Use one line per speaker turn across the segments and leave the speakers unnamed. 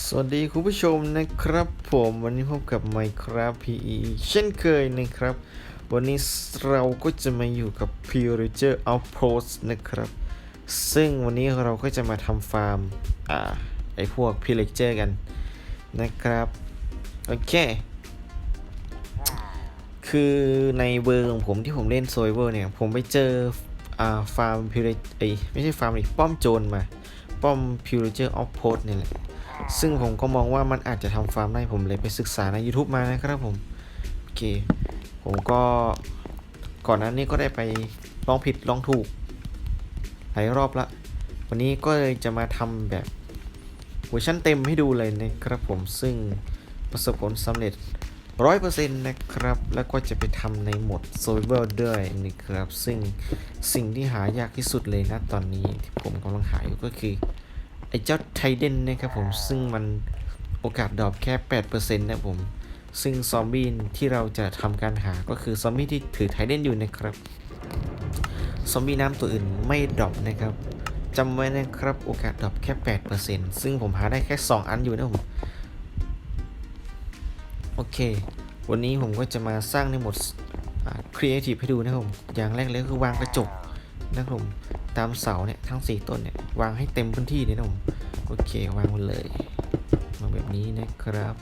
สวัสดีคุณผู้ชมนะครับผมวันนี้พบกับ Minecraft PE เช่นเคยนะครับ วันนี้เราก็จะมาอยู่กับ Pillager Outpost นะครับ ซึ่งวันนี้เราก็จะมาทำฟาร์ม อ่า ไอพวก Pillager กันนะครับ โอเค คือในเบอร์ของผมที่ผมเล่นโซเวอร์เนี่ย ผมไปเจอ อ่า ฟาร์ม Pillager เอ้ยไม่ใช่ฟาร์มอีกป้อมโจรมา ป้อม Pillager Outpost เนี่ยแหละ ซึ่งผมก็มองว่ามันอาจจะทำฟาร์มได้ผมเลยไปศึกษาใน YouTube มานะครับผม โอเค ผมก็ก่อนหนั้นนี้ก็ได้ไปลองผิดลองถูกหลายรอบละ วันนี้ก็เลยจะมาทำแบบเวอร์ชันเต็มให้ดูเลยนะครับผมซึ่งประสบผลสำเร็จ100%นะครับ แล้วก็จะไปทำในหมด Survival ด้วยนะครับ ซึ่งสิ่งที่หายากที่สุดเลยนะตอนนี้ที่ผมกำลังหาอยู่ก็คือ ไอ้เจ้าไทเดนนะครับผม ซึ่งมันโอกาสดรอปแค่ 8%นะผม ซึ่งซอมบี้ที่เราจะทำการหาก็คือซอมบี้ที่ถือไทเดนอยู่นะครับซอมบี้น้ำตัวอื่นไม่ดรอปนะครับจำไว้นะครับโอกาสดรอปแค่ 8%ซึ่งผมหาได้แค่ 2 อันอยู่นะผม โอเค วันนี้ผมก็จะมาสร้างในโหมดครีเอทีฟให้ดูนะครับผม อย่างแรกเลยคือวางกระจกนะครับผม ตามเสาเนี่ยทั้ง 4 ต้นเนี่ยวางให้เต็มพื้นที่เลยนะผมโอเควางหมดเลยวางแบบนี้นะครับ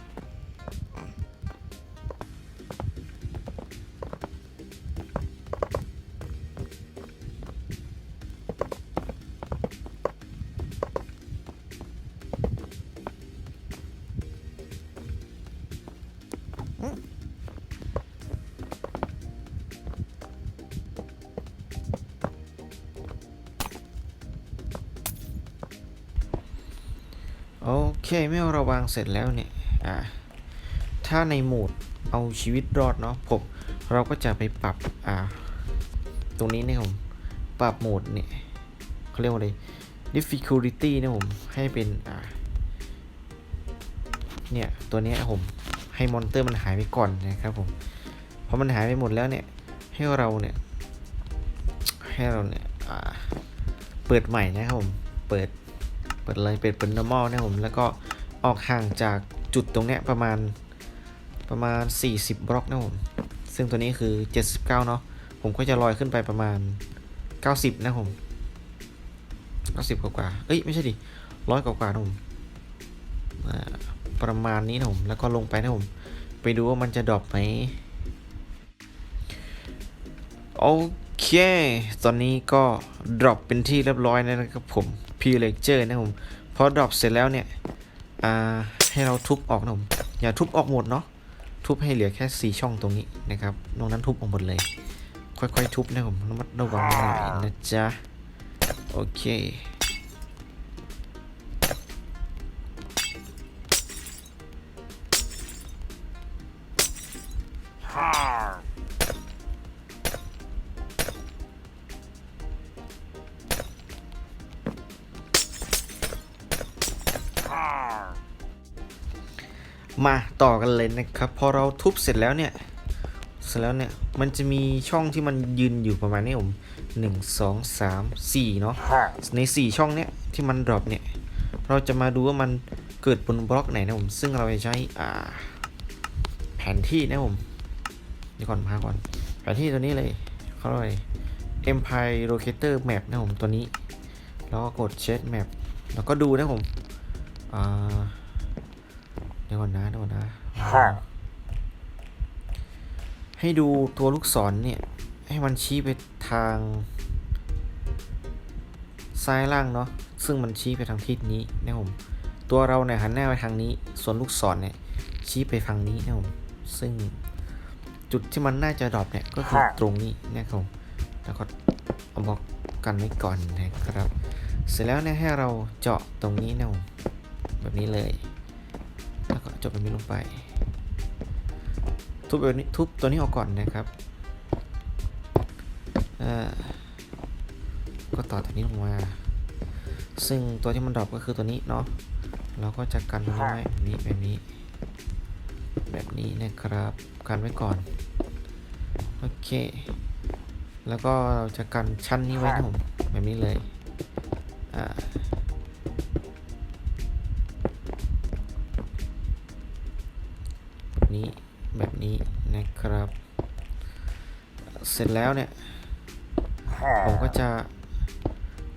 โอเคเมื่ราวางเสร็จแล้วเนี่ยอ่าถ้าในโหมดเอาชีวิตรอดเนาะผมเราก็จะไปปรับอ่าตรงนี้นะครับผมปรับโหมดเนี่ยเขาเรียกว่าอะไร difficulty นะผมให้เป็นอ่าเนี่ยตัวเนี้ยผมให้มอนเตอร์มันหายไปก่อนนะครับผมเพอมันหายไปหมดแล้วเนี่ยให้เราเนี่ยให้เราเนี่ยอ่าเปิดใหม่นะครับผมเปิด ปิดเลยเปิดเป็น normal นะครับผมแล้วก็ออกห่างจากจุดตรงเนี้ยประมาณประมาณ 40 บล็อกนะผม ซึ่งตัวนี้คือ 79 เนาะผมก็จะลอยขึ้นไปประมาณ 90 นะผม 90 กว่ากว่าเอ้ย ไม่ใช่ดิร้อยกว่ากว่านะผมประมาณนี้นะผม แล้วก็ลงไปนะผม ไปดูว่ามันจะดรอปไหมโอเค ตอนนี้ก็ดรอปเป็นที่เรียบร้อยแล้วนะครับผม p l e c t u r e นะผมพอดรอปเสร็จแล้วเนี่ยให้เราทุบออกนะผมอย่าทุบออกหมดเนาะทุบให้เหลือแค่4ช่องตรงนี้นะครับนอกนั้นทุบออกหมดเลย ค่อยๆทุบนะผมระมัดระวังหน่อยนะจ๊ะโอเค มาต่อกันเลยนะครับ พอเราทุบเสร็จแล้วเนี่ย เสร็จแล้วเนี่ย มันจะมีช่องที่มันยืนอยู่ประมาณนี้ผมหนึ่งสองสามสี่เนาะในสี่ช่องเนี้ยที่มันดรอปเนี่ย เราจะมาดูว่ามันเกิดบนบล็อกไหนนะผม ซึ่งเราจะใช้อ่าแผนที่นะผมเดี๋ยวก่อนมาก่อน แผนที่ตัวนี้เลยเขาเรียกอะไร Empire Locator Map นะผมตัวนี้ แล้วก็กด Change Map แล้วก็ดูนะผมอ่าเดี๋ยวก่อนนะเดี๋ยวก่อนนะ ให้ดูตัวลูกศรเนี่ย ให้มันชี้ไปทาง ซ้ายล่างเนาะ ซึ่งมันชี้ไปทางทิศนี้นะผม ตัวเราเนี่ยหันหน้าไปทางนี้ ส่วนลูกศรเนี่ย ชี้ไปทางนี้นะผม ซึ่งจุดที่มันน่าจะดรอปเนี่ยก็คือตรงนี้นะครับผม แล้วก็เอาบอกกันไว้ก่อนนะครับ เสร็จแล้วเนี่ยให้เราเจาะตรงนี้นะผมแบบนี้เลยแล้วก็เจาะแบบนี้ลงไป ทุบแบบนี้ทุบตัวนี้ออกก่อนนะครับอ่าก็ต่อตัวนี้ลงมา ซึ่งตัวที่มันดรอปก็คือตัวนี้เนาะเราก็จะกันไว้แบบนี้แบบนี้ แบบนี้นะครับกันไว้ก่อนโอเค แล้วก็เราจะกันชั้นนี้ไว้นะผมแบบนี้เลยอ่า ร็จแล้วเนี่ย ผมก็จะ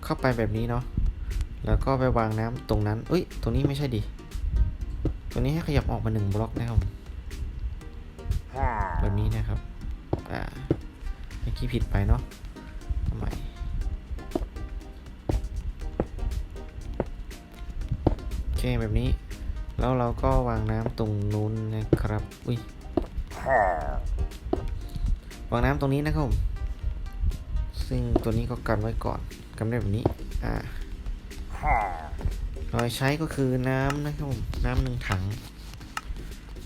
เข้าไปแบบนี้เนาะ แล้วก็ไปวางน้ำตรงนั้นเอ้ย ตรงนี้ไม่ใช่ดิ ตรงนี้ให้ขยับออกมาหนึ่งบล็อกนะครับแบบนี้นะครับ อ่าเมื่อกี้ผิดไปเนาะทำไมโอเคแบบนี้ แล้วเราก็วางน้ำตรงนู้นนะครับ อุ้ย วางน้ำตรงนี้นะครับผมซึ่งตัวนี้ก็กันไว้ก่อนกันไว้แบบนี้อ่าเราใช้ก็คือน้ำนะครับผมน้ำหนึ่งถัง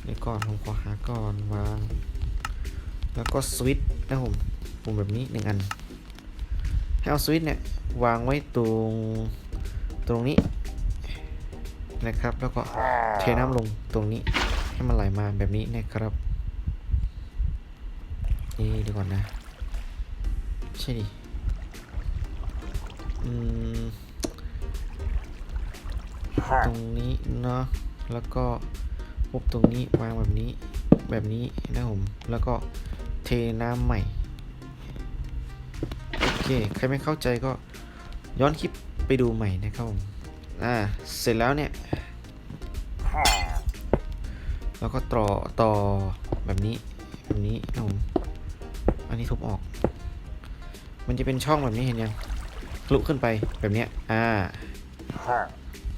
เดี๋ยวก่อนผมขอหาก่อนวาง แล้วก็สวิตช์นะครับผมปุ่มแบบนี้หนึ่งอัน ให้เอาสวิตช์เนี่ยวางไว้ตรงตรงนี้นะครับ แล้วก็เทน้ำลงตรงนี้ให้มันไหลมาแบบนี้นะครับ นี่ดีก่อนนะ ใช่ดิ อืม ตรงนี้เนาะ แล้วก็ปุ๊บตรงนี้วางแบบนี้ แบบนี้นะผม แล้วก็เทน้ำใหม่ โอเค ใครไม่เข้าใจก็ย้อนคลิปไปดูใหม่นะครับผม อ่า เสร็จแล้วเนี่ย แล้วก็ต่อต่อแบบนี้ แบบนี้นะผม อันนี้ทุบออก มันจะเป็นช่องแบบนี้เห็นยังทะลุขึ้นไปแบบเนี้ย อ่า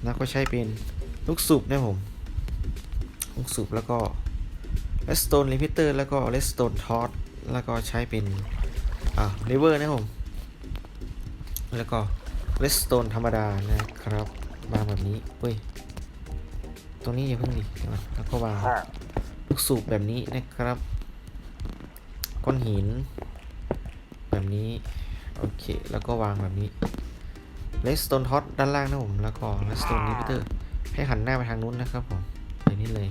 แล้วก็ใช้เป็นลูกสูบนะผม ลูกสูบแล้วก็ redstone repeater แล้วก็ redstone torch แล้วก็ใช้เป็นอ่า lever นะผม แล้วก็ redstone ธรรมดานะครับวางแบบนี้เว้ย ตรงนี้อย่าเพิ่งดิเดี๋ยวก่อนแล้วก็วางลูกสูบแบบนี้นะครับ ก้อนหิน แบบนี้โอเคแล้วก็วางแบบนี้ redstone t o ด้านล่างนะผมแล้วก็ redstone repeater ให้หันหน้าไปทางนู้นนะครับผมแบบนี้เลย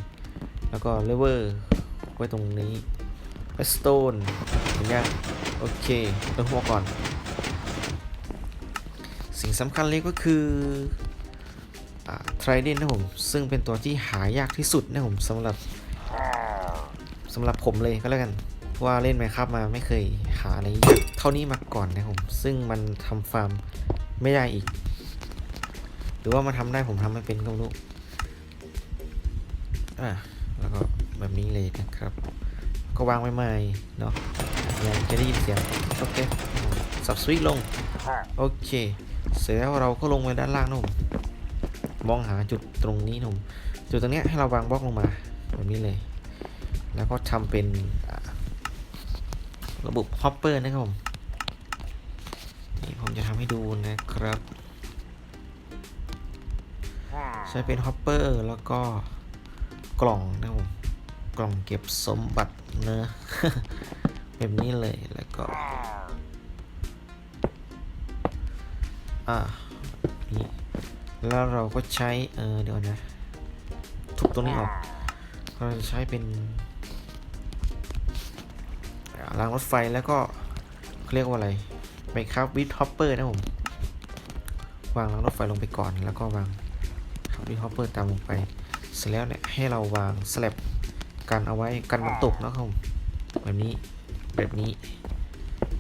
แล้วก็ lever ไว้ตรงนี้ redstone เห็นยังโอเคเติมหัวก่อน สิ่งสำคัญเลยก็คือทริเดนนะผม ซึ่งเป็นตัวที่หายากที่สุดนะผมสำหรับสำหรับผมเลยก็แล้วกัน ว่าเล่นไหมครับมาไม่เคยหาอะไรยากเท่านี้มาก่อนนะผม ซึ่งมันทำฟาร์มไม่ได้อีก หรือว่ามาทำได้ผมทำไม่เป็นก็ไม่รู้อะแล้วก็แบบนี้เลยนะครับ ก็วางไว้ใหม่เนาะยังจะได้ยินเสียงโอเคสับสวิตช์ลงโอเค เสร็จแล้วเราก็ลงไปด้านล่างนะผมมองหาจุดตรงนี้นะผมจุดตรงเนี้ยให้เราวางบล็อกลงมาแบบนี้เลย แล้วก็ทำเป็นอ่า ระบบฮอปเปอร์นะครับผม นี่ผมจะทำให้ดูนะครับ ใช้เป็นฮอปเปอร์แล้วก็กล่องนะครับผม กล่องเก็บสมบัติเนื้อะแบบนี้เลยแล้วก็ อ่านี่แล้วเราก็ใช้ เออเดี๋ยวนะ ทุบตรงนี้ออก เราจะใช้เป็น รางรถไฟแล้วก็เาเรียกว่าอะไรไมครับวิทฮอปเปอร์นะผม วางรางรถไฟลงไปก่อนแล้วก็วางครับวิทฮอปเปอร์ตามลงไป เสร็จแล้วเนี่ยให้เราวางสลับกันเอาไว้กันมันตกนะครับผมแบบนี้แบบนี้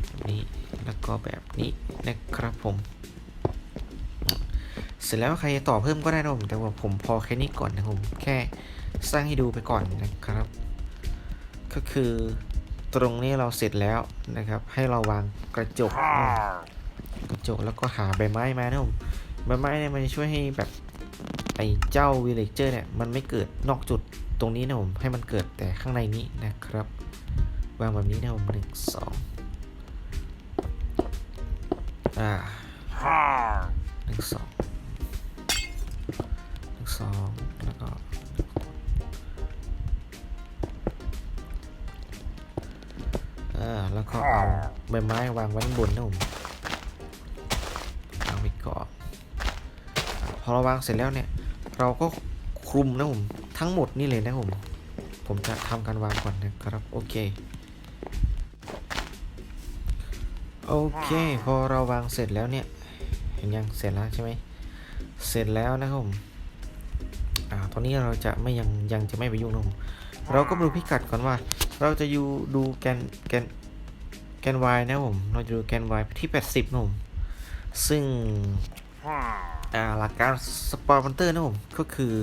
แบบนี้แล้วก็แบบนี้นะครับผม เสร็จแล้วใครจะต่อเพิ่มก็ได้นะผมแต่ว่าผมพอแค่นี้ก่อนนะผมแค่สร้างให้ดูไปก่อนนะครับ ก็คือ ตรงนี้เราเสร็จแล้วนะครับ ให้เราวางกระจกนะกระจกแล้วก็หาใบไม้มานะผมใบไม้เนี่ยมันจะช่วยให้แบบไอ้เจ้าวิลเลเจอร์เนี่ยมันไม่เกิดนอกจุดตรงนี้นะผมให้มันเกิดแต่ข้างในนี้นะครับ วางแบบนี้นะผมหนึ่งสองอ่าหนึ่งสองหนึ่งสองแล้วก็ อ่าแล้วก็เอาใบไม้วางไว้ข้างบนนะผมวางไปก่อนอ่าพอเราวางเสร็จแล้วเนี่ย เราก็คลุมนะผมทั้งหมดนี่เลยนะผมผมจะทำการวางก่อนนะครับโอเคโอเคพอเราวางเสร็จแล้วเนี่ยเห็นยังเสร็จแล้วใช่ไหมเสร็จแล้วนะครับผมอ่าตอนนี้เราจะไม่ยังยังจะไม่ไปยุ่งนะผมเราก็มาดูพิกัดก่อนว่า เราจะอยู่ดูแกนแกน แกน y นะผม เราจะดูแกน y ที่ 80นะผม ซึ่งหลักการสปาวมอนเตอร์นะผม ก็คือ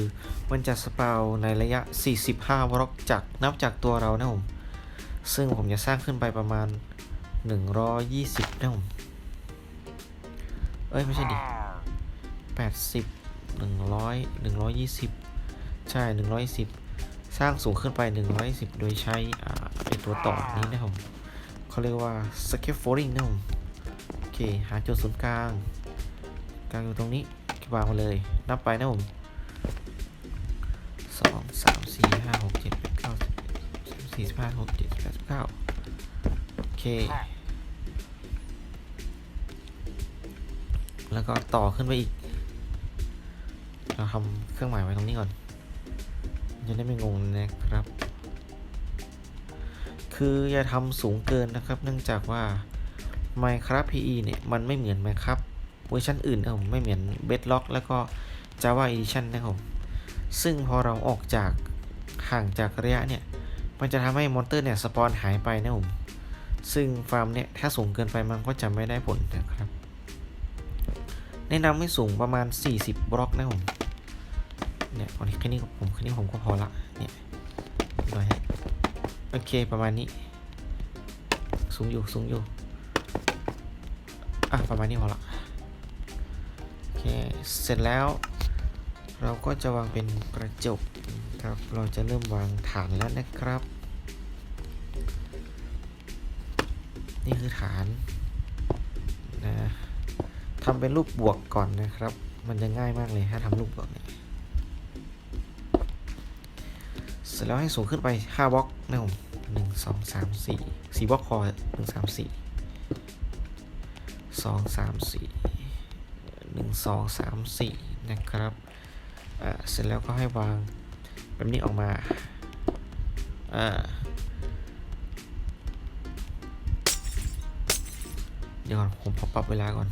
มันจะสปาวในระยะ 45บล็อกจากนับจากตัวเรานะผม ซึ่งผมจะสร้างขึ้นไปประมาณ 120 นะผม เอ้ย ไม่ใช่ดิ 80 100 120 ใช่110สร้างสูงขึ้นไป110โดยใช้อ่าไอตัวต่อนี้นะผม เขาเรียกว่า scaffolding นะผมโอเค หาจุดศูนย์กลาง กลางอยู่ตรงนี้วางมาเลย นับไปนะผมสองสามสี่ห้าหกเจ็ดแปดเก้าสิบสี่สิบห้าหกเจ็ดแปดสิบเก้าโอเค แล้วก็ต่อขึ้นไปอีก เราทำเครื่องหมายไว้ตรงนี้ก่อนจะได้ไม่งงนะครับ คืออย่าทำสูงเกินนะครับ เนื่องจากว่า Minecraft PE เนี่ย มันไม่เหมือน Minecraft เวอร์ชันอื่นนะผมไม่เหมือน Bedrock แล้วก็ Java Edition นะครับผมซึ่งพอเราออกจากห่างจากระยะเนี่ย มันจะทำให้มอนเตอร์เนี่ยสปอนหายไปนะผมซึ่งฟาร์มเนี่ย ถ้าสูงเกินไปมันก็จะไม่ได้ผลนะครับ แนะนำให้สูงประมาณ 40 บล็อกนะผมเนี่ยตอนนี้แค่นี้ผมแค่นี้ผมก็พอละเนี่ยหน่อย โอเคประมาณนี้ สูงอยู่สูงอยู่ อะ ประมาณนี้พอละโอเค เสร็จแล้ว เราก็จะวางเป็นกระจกครับ เราจะเริ่มวางฐานแล้วนะครับ นี่คือฐานนะทำเป็นรูปบวกก่อนนะครับ มันจะง่ายมากเลยถ้าทำรูปบวกเนี่ยเสร็จแล้วให้สูงขึ้นไป5บล็อกนะผม หนึ่งสองสามสี่สี่บล็อกพอหนึ่งสามสี่สองสามสี่หนึ่งสองสามสี่นะครับเสร็จแล้วก็ให้วางแบบนี้ออกมาอ่าเดี๋ยวก่อนผมขอปรับเวลาก่อน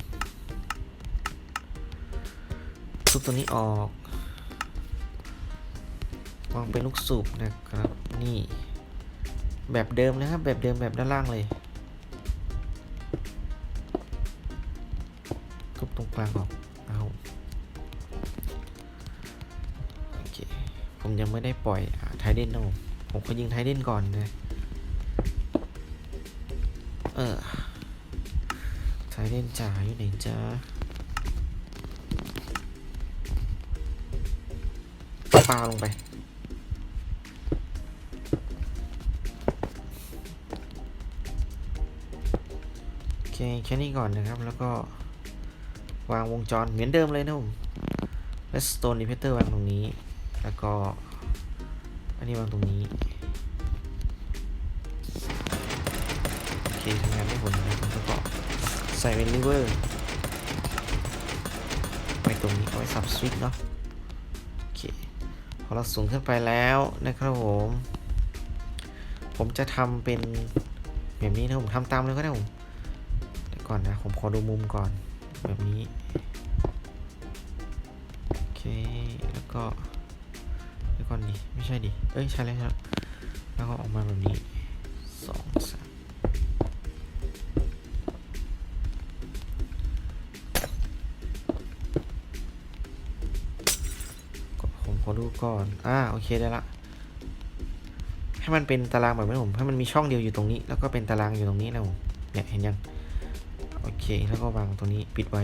ทุบตัวนี้ออกวางเป็นลูกสูบนะครับนี่ แบบเดิมนะครับ แบบเดิมแบบด้านล่างเลยทุบตรงกลางออกเอาโอเค ผมยังไม่ได้ปล่อยไทเดนนะผมผมก็ยิงไทเดนก่อนนะเออไทเดนจ๋าอยู่ไหนจ้าปาลงไป แค่นี้ก่อนนะครับ แล้วก็วางวงจรเหมือนเดิมเลยนะผมและสโตนดิเพเตอร์วางตรงนี้ แล้วก็ อันนี้วางตรงนี้ โอเคทำงานได้ผลนะครับแล้วก็ใส่เป็นลิเวอร์ไว้ตรงนี้เอาไว้สับสวิตช์เนาะโอเค พอเราสูงขึ้นไปแล้วนะครับผม ผมจะทำเป็นแบบนี้นะผมทำตามเลยก็ได้ผม ก่อนนะ ผมขอดูมุมก่อน แบบนี้ โอเค แล้วก็เดี๋ยวก่อนดิ ไม่ใช่ดิ เอ้ย ใช่แล้วใช่แล้วแล้วก็ออกมาแบบนี้สองสามผมขอดูก่อน อ่า โอเคได้ละให้มันเป็นตารางแบบนี้ผม ให้มันมีช่องเดียวอยู่ตรงนี้ แล้วก็เป็นตารางอยู่ตรงนี้นะผม เนี่ย เห็นยัง โอเค แล้วก็วางตรงนี้ปิดไว้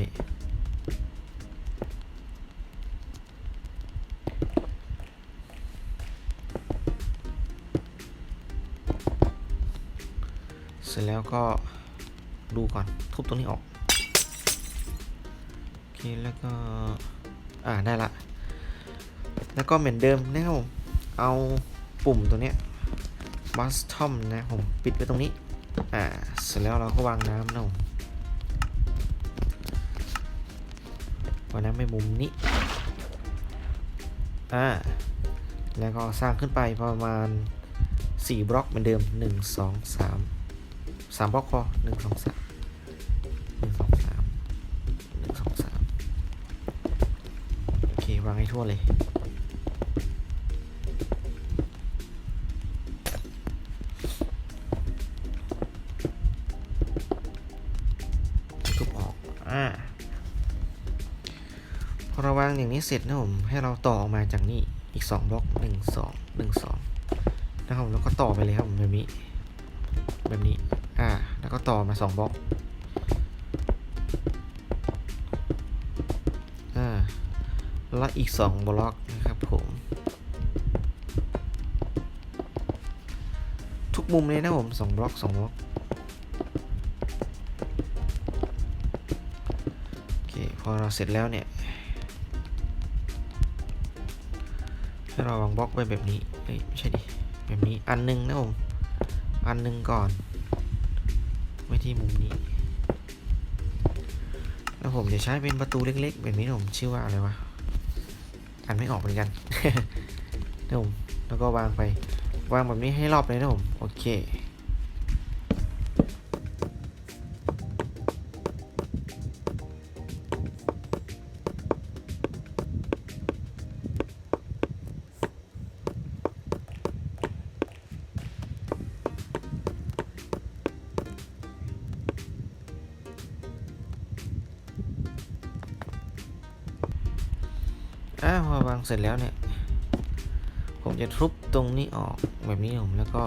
เสร็จแล้วก็ดูก่อน ทุบตรงนี้ออก โอเค แล้วก็ อ่า ได้ละ แล้วก็เหมือนเดิมนะครับผม เอาปุ่มตัวเนี้ยบัสทอมนะผม ปิดไว้ตรงนี้ อ่า เสร็จแล้วเราก็วางน้ำนะผม วางน้ำไปมุมนี้ อ่า แล้วก็สร้างขึ้นไปประมาณ 4 บล็อกเหมือนเดิม 1 2 3 3 บล็อกพอ 1 2 3 1 2 3 1 2 3 โอเค วางให้ทั่วเลย นี้เสร็จนะผมให้เราต่อออกมาจากนี่อีกสองบล็อกหนึ่งสองหนึ่งสองนะครับแล้วก็ต่อไปเลยครับผมแบบนี้แบบนี้อ่าแล้วก็ต่อมาสองบล็อกอ่าแล้วอีกสองบล็อกนะครับผมทุกมุมเลยนะผมสองบล็อกสองบล็อกโอเคพอเราเสร็จแล้วเนี่ย ให้เราวางบล็อกไว้แบบนี้เอ้ยไม่ใช่ดิแบบนี้อันหนึงนะผมอันหนึงก่อนไว้ที่มุมนี้ แล้วผมจะใช้เป็นประตูเล็กๆแบบนี้นะผมชื่อว่าอะไรวะอันไม่ออกเหมือนกันนะผมแล้วก็วางไปวางแบบนี้ให้รอบเลยนะผมโอเค อ่าพอวางเสร็จแล้วเนี่ย ผมจะทุบตรงนี้ออกแบบนี้ผมแล้วก็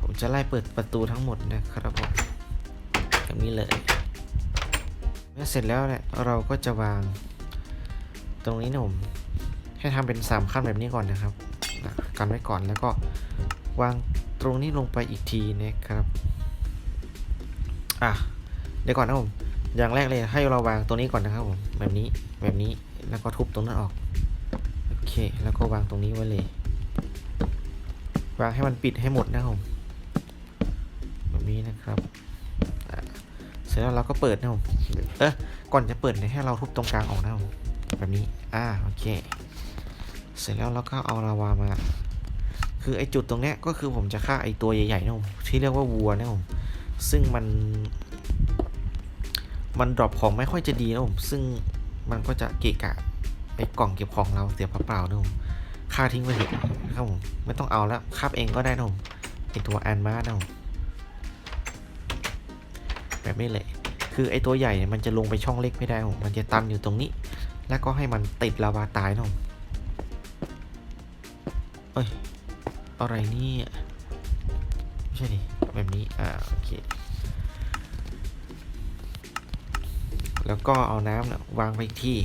ผมจะไล่เปิดประตูทั้งหมดนะครับผมแบบนี้เลยเมื่อเสร็จแล้วเนี่ยเราก็จะวางตรงนี้นะผมให้ทำเป็นสามขั้นแบบนี้ก่อนนะครับกันไว้ก่อนแล้วก็วางตรงนี้ลงไปอีกทีนะครับอะเดี๋ยวก่อนนะผมอย่างแรกเลยให้เราวางตรงนี้ก่อนนะครับผมแบบนี้แบบนี้แล้วก็ทุบตรงนั้นออก เคแล้วก็วางตรงนี้ไว้เลยวางให้มันปิดให้หมดนะครับผมแบบนี้นะครับเสร็จแล้วเราก็เปิดนะครับผมเออก่อนจะเปิดเนี่ยให้เราทุบตรงกลางออกนะครับผมแบบนี้อ่าโอเค เสร็จแล้วเราก็เอาลาวามาคือไอจุดตรงเนี้ยก็คือผมจะฆ่าไอตัวใหญ่ๆนะครับผมที่เรียกว่าวัวนะครับผมซึ่งมัน มันดรอปของไม่ค่อยจะดีนะครับผมซึ่งมันก็จะเกะกะ ไอกล่องเก็บของเราเสียเปล่าๆนะผมค่าทิ้งไปเถอะนะครับผมไม่ต้องเอาแล้วคาบเองก็ได้นะผมไอตัวแอนมานะผมแบบนี้เลยคือไอตัวใหญ่เนี่ยมันจะลงไปช่องเล็กไม่ได้ผมมันจะตันอยู่ตรงนี้ แล้วก็ให้มันติดลาวาตายนะผมเอ้ยอะไรนี่ไม่ใช่ดิแบบนี้อ่าโอเคแล้วก็เอาน้ำนะวางไปที่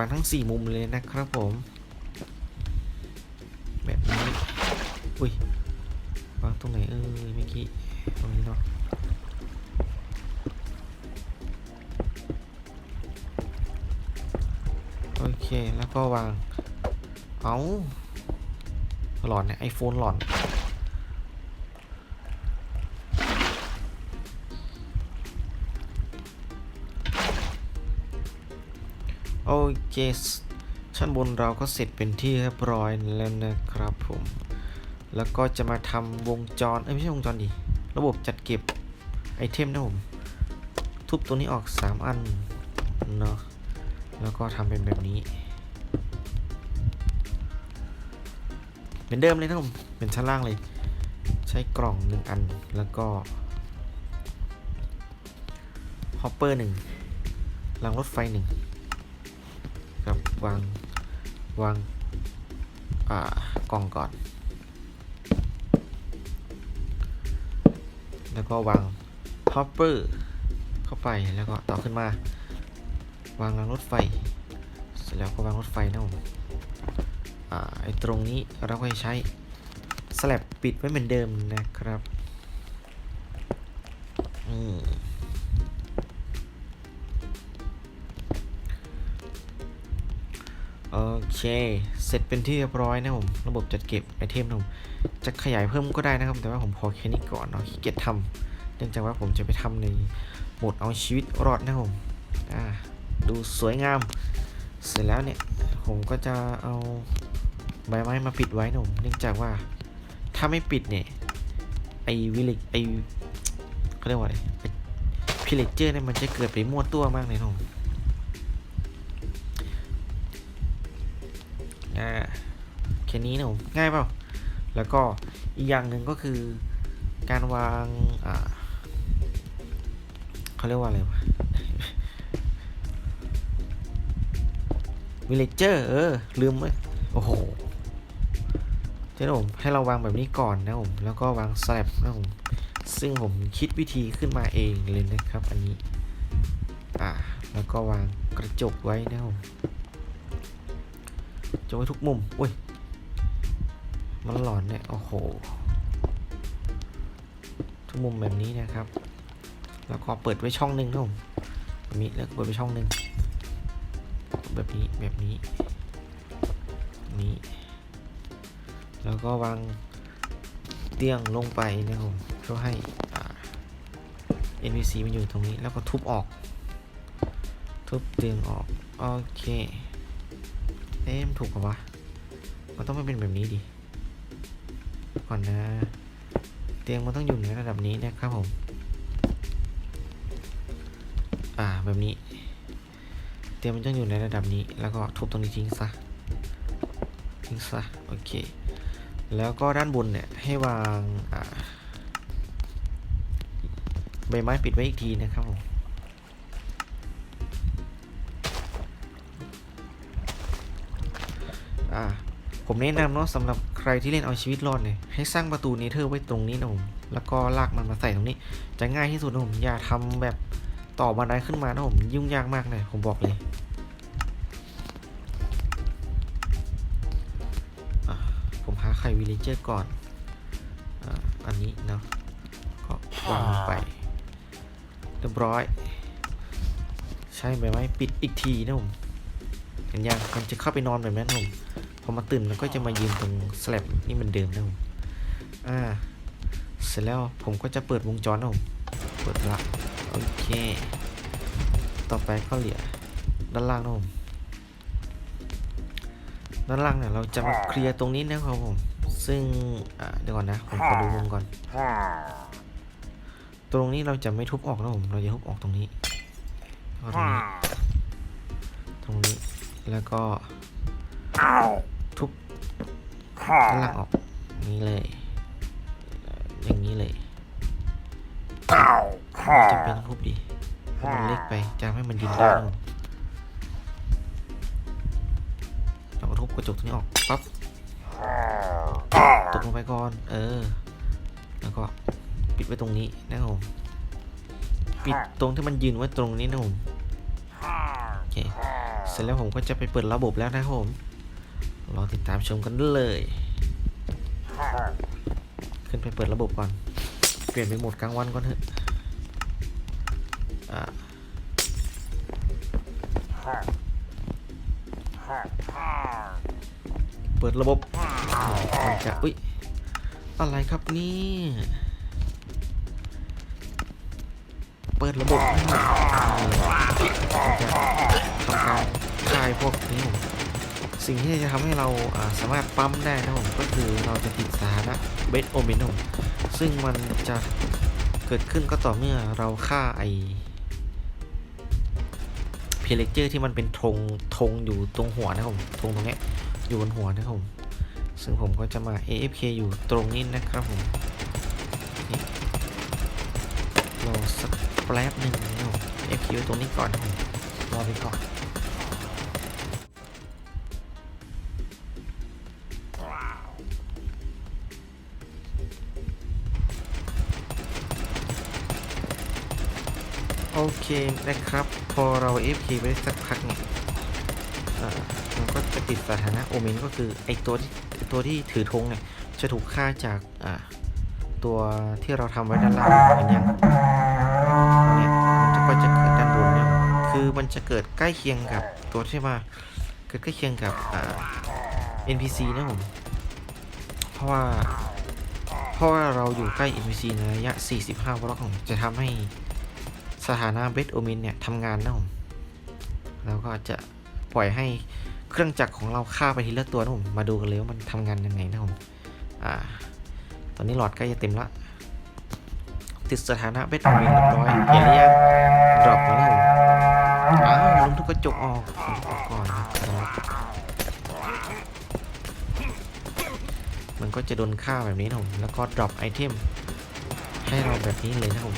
วางทั้ง 4 มุมเลยนะครับผม แบบนี้ อุ้ยวางตรงไหนเออเมื่อกี้ ตรงนี้เนาะโอเค แล้วก็วาง เอาหลอนเนี่ยไอโฟนหลอน เคชั้นบนเราก็เสร็จเป็นที่เรียบร้อยแล้วนะครับผม แล้วก็จะมาทำวงจร เอ้ยไม่ใช่วงจรดิ ระบบจัดเก็บไอเทมนะผม ทุบตัวนี้ออก 3 อันเนาะ แล้วก็ทำเป็นแบบนี้ เหมือนเดิมเลยนะผม เป็นชั้นล่างเลย ใช้กล่อง 1 อัน แล้วก็ฮอปเปอร์1รางรถไฟ1ครับ วาง วาง อ่า กล่องก่อน แล้วก็วางฮอปเปอร์เข้าไปแล้วก็ต่อขึ้นมา วางรางรถไฟ เสร็จแล้วก็วางรถไฟนะผมอ่าไอตรงนี้เราก็ใช้สลับปิดไว้เหมือนเดิมนะครับ อืม เค เสร็จเป็นที่เรียบร้อยนะผม ระบบจัดเก็บไอเทมนะผม จะขยายเพิ่มก็ได้นะครับ แต่ว่าผมพอแค่นี้ก่อนเนาะขี้เกียจทำเนื่องจากว่าผมจะไปทำในโหมดเอาชีวิตรอดนะผมอ่าดูสวยงาม เสร็จแล้วเนี่ย ผมก็จะเอาใบไม้มาปิดไว้นะผม เนื่องจากว่าถ้าไม่ปิดเนี่ย ไอวิลิกไอเขาเรียกว่าอะไรพิเลเจอร์เนี่ยมันจะเกิดไปมั่วตัวมากเลยนะผม อ่าแค่นี้นะผมง่ายเปล่า แล้วก็อีกอย่างหนึ่งก็คือการวางอ่าเขาเรียกว่าอะไรวะวิลเลเจอร์เออ ลืมไว้โอ้โหเจ้าผมให้เราวางแบบนี้ก่อนนะผม แล้วก็วางสลับนะผม ซึ่งผมคิดวิธีขึ้นมาเองเลยนะครับ อันนี้ อ่า แล้วก็วางกระจกไว้นะผม จกไว้ทุกมุม อุ้ย มันหลอนเนี่ย โอ้โห ทุกมุมแบบนี้นะครับ แล้วก็เปิดไว้ช่องหนึ่งนะผมแบบนี้แล้วก็เปิดไว้ช่องหนึ่ง แบบนี้ แบบนี้ นี้ แล้วก็วางเตียงลงไปนะครับผมเพื่อให้อ่า NPC มันอยู่ตรงนี้ แล้วก็ทุบออก ทุบเตียงออก โอเค อ๊ะมันถูกปะวะ มันต้องไม่เป็นแบบนี้ดิ ก่อนนะ เตียงมันต้องอยู่ในระดับนี้นะครับผม อ่าแบบนี้ เตียงมันต้องอยู่ในระดับนี้ แล้วก็ทุบตรงนี้ทิ้งซะ ทิ้งซะ โอเค แล้วก็ด้านบนเนี่ยให้วาง อ่า ใบไม้ปิดไว้อีกทีนะครับผม ผมแนะนำเนาะสำหรับใครที่เล่นเอาชีวิตรอดเนี่ยให้สร้างประตูเนเธอร์ไว้ตรงนี้นะผมแล้วก็ลากมันมาใส่ตรงนี้ จะง่ายที่สุดนะผมอย่าทำแบบต่อบันไดขึ้นมานะผมยุ่งยากมากเลยผมบอกเลยผมหาไข่วิลเลเจอร์ก่อนอ,อันนี้เนาะก็วางลงไปเรียบร้อย ใช่ไหมไม้ปิดอีกทีนะผมเห็นยังมันจะเข้าไปนอนแบบนั้นะผม อมาตื่นมันก็จะมายืนตรงสแลบนี่เหมันเดิมนะผมอ่าเสร็จแล้วผมก็จะเปิดวงจรนะผมเปิดละโอเค ต่อไปก็เหลือด้านล่างนะผมด้านล่างเนี่ยเราจะมาเคลียร์ตรงนี้นะครับผม ซึ่งอ่าเดี๋ยวก่อนนะผมขอดูมุมก่อน ตรงนี้เราจะไม่ทุบออกนะผมเราจะทุบออกตรงนี้แล้วก็ตรงนี้ ตรงนี้แล้วก็ ทุบด้านล่างออกนี้เลยเอ่ออย่างนี้เลยจะเป็นต้องทุบดีเพราะมันเล็กไปจะทำให้มันดินได้นะผมเราก็ทุบกระจกตรงนี้ออกปั๊บตกลงไปก่อน เออ แล้วก็ปิดไว้ตรงนี้นะครับผมปิดตรงที่มันยืนไว้ตรงนี้นะผมโอเค เสร็จแล้วผมก็จะไปเปิดระบบแล้วนะครับผม รอติดตามชมกันเลย ขึ้นไปเปิดระบบก่อน เปลี่ยนเป็นโหมดกลางวันก่อนเถอะเปิดระบบมันจะอุ้ยอะไรครับนี่เปิดระบบให้หน่อยมันจะทำการคลายพวกนี้ สิ่งที่จะทำให้เราสามารถปั๊มได้นะผมก็คือเราจะติดสถานะเบสโอเมนผมซึ่งมันจะเกิดขึ้นก็ต่อเมื่อเราฆ่าไอเพลเจอร์ที่มันเป็นธงธงอยู่ตรงหัวนะครับผมธงตรงนี้อยู่บนหัวนะครับผมซึ่งผมก็จะมา AFK อยู่ตรงนี้นะครับผมรอสักแป๊บหนึ่งนะครับผม AFK ไว้ตรงนี้ก่อนนะผมรอไปก่อน เคนะครับ พอเรา AFK ไปได้สักพักเนี่ยมันก็จะติดสถานะโอเมนก็คือไอตัวที่ตัวที่ถือธงเนี่ยจะถูกฆ่าจากตัวที่เราทำไว้ด้านล่างเห็นยังเนี่ยมันก็จะเกิดด้านบนเนี่ยคือมันจะเกิดใกล้เคียงกับตัวที่มาเกิดใกล้เคียงกับอ่า NPC นะผมเพราะว่าเพราะว่าเราอยู่ใกล้ NPC ในระยะ 45บล็อกของจะทำให้ สถานะเบสโอเมนเนี่ยทำงานนะผมแล้วก็จะปล่อยให้เครื่องจักรของเราฆ่าไปทีละตัวนะผมมาดูกันเลยว่ามันทำงานยังไงนะผมอ่าตอนนี้หลอดใกล้จะเต็มละติดสถานะเบสโอเมนเรียบร้อยเห็นหรือยังดรอปมาแล้วผมอ้าวลมทุกกระจกออกกออกก่อนมันก็จะโดนฆ่าแบบนี้นะผมแล้วก็ดรอปไอเทมให้เราแบบนี้เลยนะผม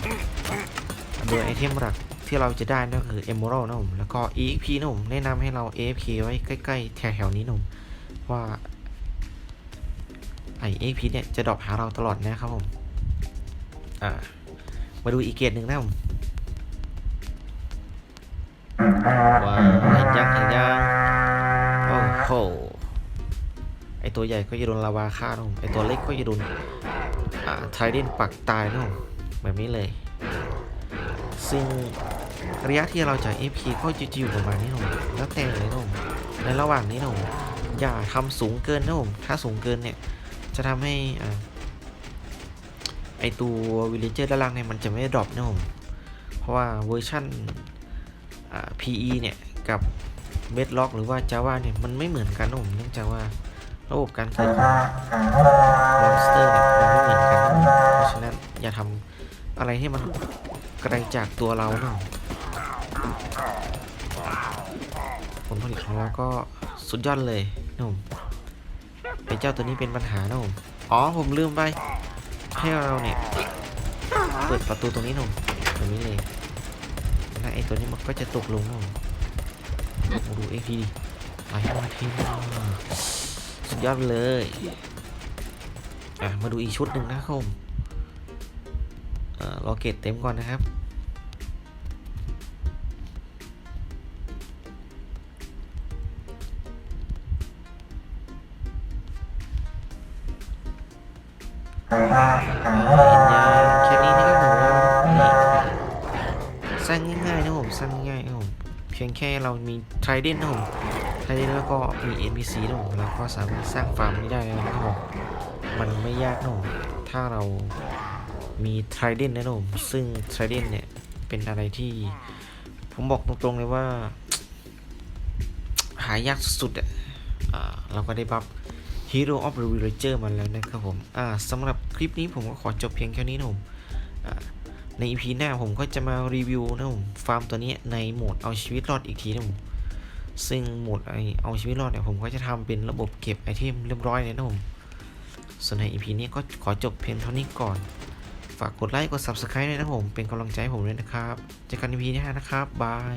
โดยไอเทมหลักที่เราจะได้นั่นก็คือ Emerald นะผมแล้วก็ EXP นะผมแนะนำให้เรา AFK ไว้ใกล้ๆแถวๆนี้นะผมว่าไอ EXP เนี่ยจะดรอปหาเราตลอดนะครับผมอ่ามาดูอีกเกตหนึ่งนะผมว้าวเห็นยังเห็นยังโอ้โหไอตัวใหญ่ก็จะโดนลาวาฆ่านะผมไอตัวเล็กก็จะโดนอ่าไทเดนปักตายนะผมแบบนี้เลย ซึ่งระยะที่เราจะ FP ก็จะอยู่ประมาณนี้นะผมแล้วแต่เลยนะผมในระหว่างนี้นะผมอย่าทำสูงเกินนะผมถ้าสูงเกินเนี่ย จะทำให้อ่าไอตัววิลเลเจอร์ด้านล่างเนี่ยมันจะไม่ดรอปนะผม เพราะว่าเวอร์ชันอ่า PE เนี่ย กับ Bedrock หรือว่า Java เนี่ย มันไม่เหมือนกันนะผมเนื่องจากว่าระบบการเกิดของมอนสเตอร์เนี่ย มันไม่เหมือนกัน เพราะฉะนั้นอย่าทำอะไรให้มัน ไกลจากตัวเราเนะผมผลผลิตของเราก็สุดยอดเลยนะผมไอเจ้าตัวนี้เป็นปัญหานะผมอ๋อผมลืมไปให้เราเนี่ยเปิดประตูตรงนี้หนุ่มตรงนี้เลยแล้วไอ้ตัวนี้มันก็จะตกลงนะผมมาดูเอ็กพีดิไปมาทีมสุดยอดเลยอะมาดูอีกชุดหนึ่งนะครับผม รอเกตเต็มก่อนนะครับ แค่นี้นะครับผมสร้างง่ายๆนะผมสร้างง่ายๆนะผมเพียงแค่เรามีไทรเดนนะผมไทรเดนแล้วก็มี NPC นะผมเราก็สามารถสร้างฟาร์มนี้ได้แล้วนะครับผมมันไม่ยากนะผมถ้าเรา มีไทรเดนนะผมซึ่งไทรเดนเนี่ย เป็นอะไรที่ผมบอกตรงๆเลยว่า หายากสุดๆอะเราก็ได้บัฟ Hero of the Villager มาแล้วนะครับผมสำหรับคลิปนี้ผมก็ขอจบเพียงแค่นี้นะผมใน EP หน้าผมก็จะมารีวิวนะผมฟาร์มตัวนี้ในโหมดเอาชีวิตรอดอีกทีนะผมซึ่งโหมดไอเอาชีวิตรอดเนี่ยผมก็จะทำเป็นระบบเก็บไอเทมเรียบร้อยเลยนะผมส่วนใน EP นี้ก็ขอจบเพียงเท่านี้ก่อน ฝากกดไลค์กด Subscribe ด้วยนะผม เป็นกำลังใจให้ผมด้วยนะครับเจอกัน EP หน้านะครับ บาย